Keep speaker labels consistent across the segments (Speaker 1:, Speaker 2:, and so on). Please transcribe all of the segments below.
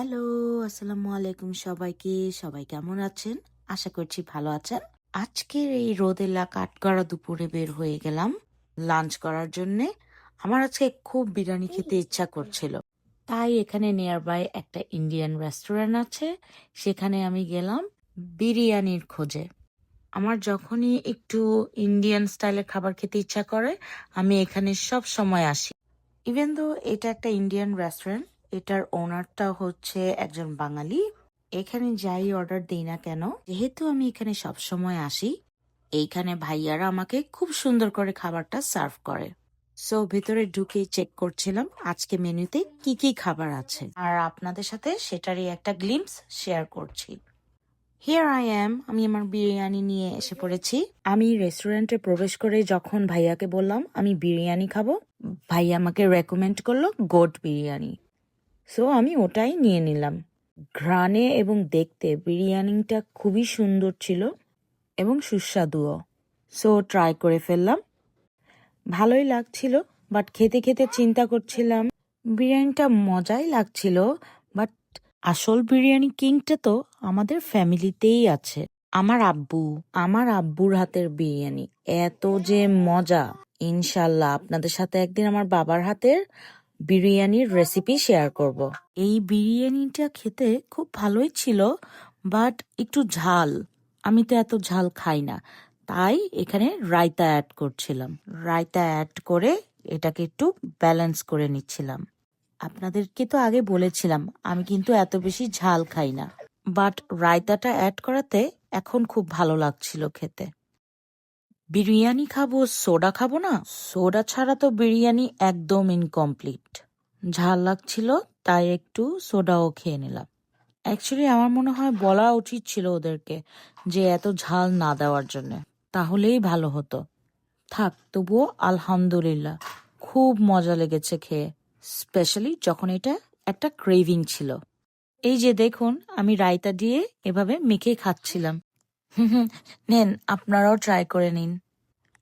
Speaker 1: Hello, আসসালামু আলাইকুম সবাইকে। সবাই কেমন আছেন? আশা করছি ভালো আছেন। আজকের এই রোদেলা কাঠগড়া দুপুরে বের হয়ে গেলাম লাঞ্চ করার জন্যে। আমার আজকে খুব বিরিয়ানি খেতে ইচ্ছা করছিল। তাই এখানে নিয়ার বাই একটা ইন্ডিয়ান রেস্টুরেন্ট আছে। সেখানে আমি গেলাম বিরিয়ানির খোঁজে। আমার যখনই একটু ইন্ডিয়ান স্টাইলের খাবার খেতে ইচ্ছা করে, আমি এখানে সব সময় আসি। ইভেন দো এটা একটা ইন্ডিয়ান রেস্টুরেন্ট এটার ওনারটা হচ্ছে একজন বাঙালি। এখানে যাই অর্ডার দিই না কেন, যেহেতু আমি এখানে সব সময় আসি, এইখানে ভাইয়ারা আমাকে খুব সুন্দর করে খাবারটা সার্ভ করে। সো ভেতরে ঢুকে চেক করছিলাম, আজকে মেনুতে কি কি খাবার আছে। আর আপনাদের সাথে সেটারই একটা গ্লিমস শেয়ার করছি। হিয়ার আই অ্যাম আমি আমার বিরিয়ানি নিয়ে এসে পড়েছি। আমি রেস্টুরেন্টে প্রবেশ করে যখন ভাইয়াকে বললাম, আমি বিরিয়ানি খাব, ভাইয়া আমাকে রেকমেন্ড করল গোট বিরিয়ানি। সো আমি ওটাই নিয়ে নিলাম। ঘ্রাণে এবং দেখতে বিরিয়ানিটা খুবই সুন্দর ছিল এবং সুস্বাদুও। সো ট্রাই করে ফেললাম। ভালোই লাগছিল বাট খেতে খেতে চিন্তা করছিলাম, বিরিয়ানিটা মজাই লাগছিল বাট আসল বিরিয়ানি কিংটা তো আমাদের ফ্যামিলিতেই আছে। আমার আব্বু, আমার আব্বুর হাতের বিরিয়ানি, এত যে মজা। ইনশাল্লাহ আপনাদের সাথে একদিন আমার বাবার হাতের বিরিয়ানির রেসিপি শেয়ার করব। এই বিরিয়ানিটা খেতে খুব ভালোই ছিল বাট একটু ঝাল। আমি তো এত ঝাল খাই না, তাই এখানে রায়তা অ্যাড করছিলাম। রায়তা অ্যাড করে এটাকে একটু ব্যালেন্স করে নিচ্ছিলাম। আপনাদেরকে তো আগে বলেছিলাম, আমি কিন্তু এত বেশি ঝাল খাই না বাট রায়তাটা অ্যাড করাতে এখন খুব ভালো লাগছিল খেতে। বিরিয়ানি খাব, সোডা খাব না? সোডা ছাড়া তো বিরিয়ানি একদম ইনকমপ্লিট ঝাল লাগছিল, তাই একটু সোডাও খেয়ে নিলাম। অ্যাকচুয়ালি আমার মনে হয় বলা উচিত ছিল ওদেরকে যে এত ঝাল না দেওয়ার জন্য। তাহলেই ভালো হতো। থাক, তবুও আলহামদুলিল্লাহ। খুব মজা লেগেছে খেয়ে স্পেশালি যখন এটা একটা ক্রেভিং ছিল। এই যে দেখুন, আমি রায়তা দিয়ে এভাবে মেখে খাচ্ছিলাম। নেন, আপনারাও ট্রাই করে নিন।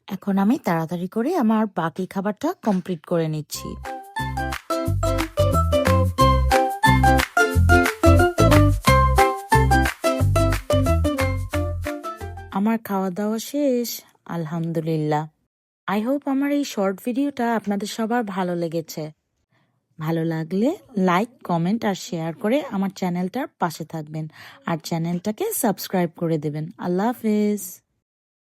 Speaker 1: এখন আমি তাড়াতাড়ি করে আমার বাকি খাবারটা কমপ্লিট করে নিচ্ছি। আমার খাওয়া দাওয়া শেষ, আলহামদুলিল্লাহ। আই হোপ আমার এই শর্ট ভিডিওটা আপনাদের সবার ভালো লেগেছে। ভালো লাগলে লাইক কমেন্ট আর শেয়ার করে আমার চ্যানেলটার পাশে থাকবেন। আর চ্যানেলটাকে সাবস্ক্রাইব করে দেবেন। আল্লাহ হাফেজ।